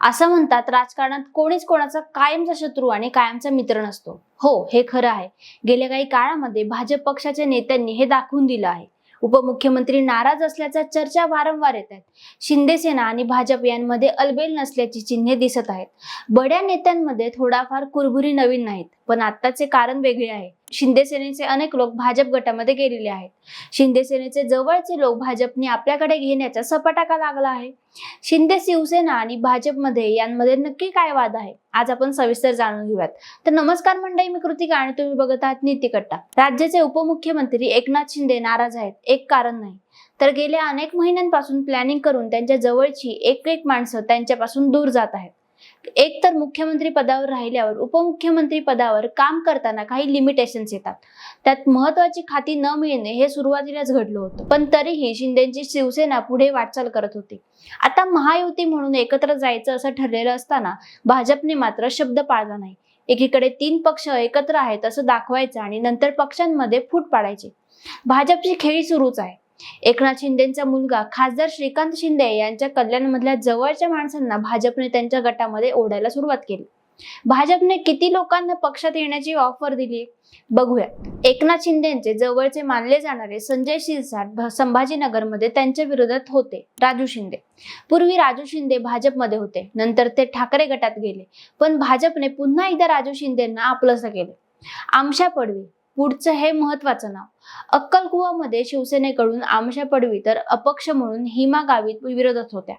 असं म्हणतात राजकारणात कोणीच कोणाचा कायमचा शत्रू आणि कायमचा मित्र नसतो. हो हे खरं आहे. गेल्या काही काळामध्ये भाजप पक्षाच्या नेत्यांनी हे दाखवून दिलं आहे. उपमुख्यमंत्री नाराज असल्याच्या चर्चा वारंवार येत आहेत. शिंदेसेना आणि भाजप यांमध्ये अलबेल नसल्याची चिन्हे दिसत आहेत. बड्या नेत्यांमध्ये थोडाफार कुरबुरी नवीन नाहीत. पण आत्ताचे कारण वेगळे आहे. शिंदे सेनेचे अनेक लोक भाजप गटामध्ये गेलेले आहेत. शिंदे सेनेचे जवळचे लोक भाजपने आपल्याकडे घेण्याचा सपाटाका लागला आहे. शिंदे शिवसेना आणि भाजपमध्ये यांमध्ये नक्की काय वाद आहे? आज आपण सविस्तर जाणून घेऊयात. तर नमस्कार मंडळी मी कृतिका आणि तुम्ही बघत आहात नीती कट्टा राज्याचे उपमुख्यमंत्री एकनाथ शिंदे नाराज आहेत. एक कारण नाही. तर गेल्या अनेक महिन्यांपासून प्लॅनिंग करून त्यांच्या जवळची एक एक माणसं त्यांच्यापासून दूर जात आहेत. एक तर मुख्यमंत्री पदावर राहिल्यावर उपमुख्यमंत्री पदावर काम करताना काही लिमिटेशन्स येतात. त्यात महत्वाची खाती न मिळणे हे सुरुवातीलाच घडलं होतं. पण तरीही शिंदेची शिवसेना पुढे वाटचाल करत होती. आता महायुती म्हणून एकत्र जायचं असं ठरलेलं असताना भाजपने मात्र शब्द पाळला नाही. एकीकडे तीन पक्ष एकत्र आहेत असं दाखवायचं आणि नंतर पक्षांमध्ये फूट पाडायची. भाजपची खेळी सुरूच आहे. एकनाथ शिंदेचा मुलगा खासदार श्रीकांत शिंदे यांच्या कल्याणमधल्या जवळच्या माणसांना भाजपने त्यांच्या गटामध्ये ओढायला सुरुवात केली. भाजपने किती लोकांना पक्षात येण्याची ऑफर दिली? बघूया. एकनाथ शिंदेचे जवळचे मानले जाणारे संजय शिरसाट संभाजीनगरमध्ये त्यांच्या विरोधात होते राजू शिंदे. पूर्वी राजू शिंदे भाजपमध्ये होते नंतर ते ठाकरे गटात गेले पण भाजपने पुन्हा एकदा राजू शिंदेंना आपलंसं केलं. आमशा पडवी पुढचं हे महत्वाचं नाव. अक्कलकुवामध्ये शिवसेनेकडून आमशा पडवी तर अपक्ष म्हणून हिमा गावित विरोधात होत्या.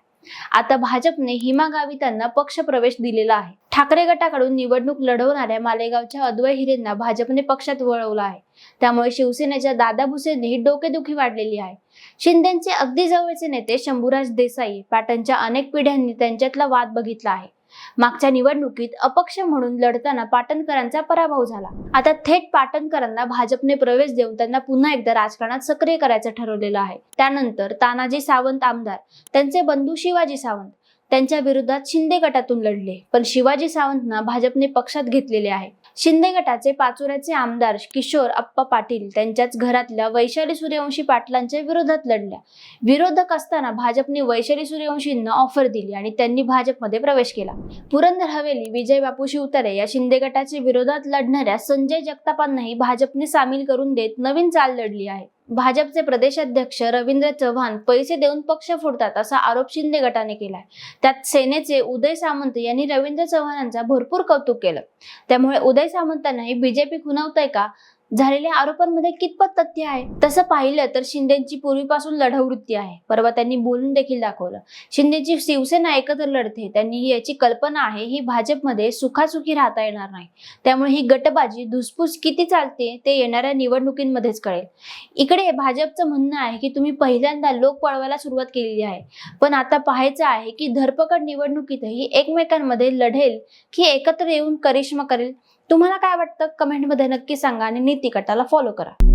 आता भाजपने हिमा गावितांना पक्ष प्रवेश दिलेला आहे. ठाकरे गटाकडून निवडणूक लढवणाऱ्या मालेगावच्या अद्वय हिरेंना भाजपने पक्षात वळवलं आहे. त्यामुळे शिवसेनेच्या दादा भुसेंनी डोकेदुखी वाढलेली आहे. शिंदेचे अगदी जवळचे नेते शंभूराज देसाई पाटणच्या अनेक पिढ्यांनी त्यांच्यातला वाद बघितला आहे. मागच्या निवडणुकीत अपक्ष म्हणून लढताना पाटणकरांचा पराभव झाला. आता थेट पाटणकरांना भाजपने प्रवेश देऊन त्यांना पुन्हा एकदा राजकारणात सक्रिय करायचं ठरवलेलं आहे. त्यानंतर तानाजी सावंत आमदार त्यांचे बंधू शिवाजी सावंत त्यांच्या विरोधात शिंदे गटातून लढले. पण शिवाजी सावंतना भाजपने पक्षात घेतलेले आहे. शिंदे गटाचे पाचोऱ्याचे आमदार किशोर अप्पा पाटील त्यांच्याच घरातल्या वैशाली सूर्यवंशी पाटलांच्या विरोधात लढल्या. विरोधक असताना भाजपने वैशाली सूर्यवंशींना ऑफर दिली आणि त्यांनी भाजपमध्ये प्रवेश केला. पुरंदर हवेली विजय बापू शिवतरे या शिंदे गटाच्या विरोधात लढणाऱ्या संजय जगतापांनाही भाजपने सामील करून देत नवीन चाल लढली आहे. भाजपचे प्रदेशाध्यक्ष रवींद्र चव्हाण पैसे देऊन पक्ष फोडतात असा आरोप शिंदे गटाने केलाय. त्यात सेनेचे उदय सामंत यांनी रवींद्र चव्हाणांचा भरपूर कौतुक केलं. त्यामुळे उदय सामंतांनाही बीजेपी खुनावतंय का? झालेल्या आरोपांमध्ये कितपत तथ्य आहे? तसं पाहिलं तर शिंदेची पूर्वीपासून लढवृत्ती आहे. परवा त्यांनी बोलून देखील दाखवलं. शिंदेची शिवसेना एकत्र लढते. त्यांनी याची कल्पना आहे ही भाजपमध्ये सुखासुखी राहता येणार नाही. त्यामुळे ही गटबाजी धुसफूस किती चालते ते येणाऱ्या निवडणुकींमध्येच कळेल. इकडे भाजपचं म्हणणं आहे की तुम्ही पहिल्यांदा लोक पळवायला सुरुवात केलेली आहे. पण आता पाहायचं आहे की धरपकड निवडणुकीतही एकमेकांमध्ये लढेल की एकत्र येऊन करिश्मा करेल? तुम्हाला काय वाटतं? कमेंटमध्ये नक्की सांगा आणि नीती कटाला फॉलो करा.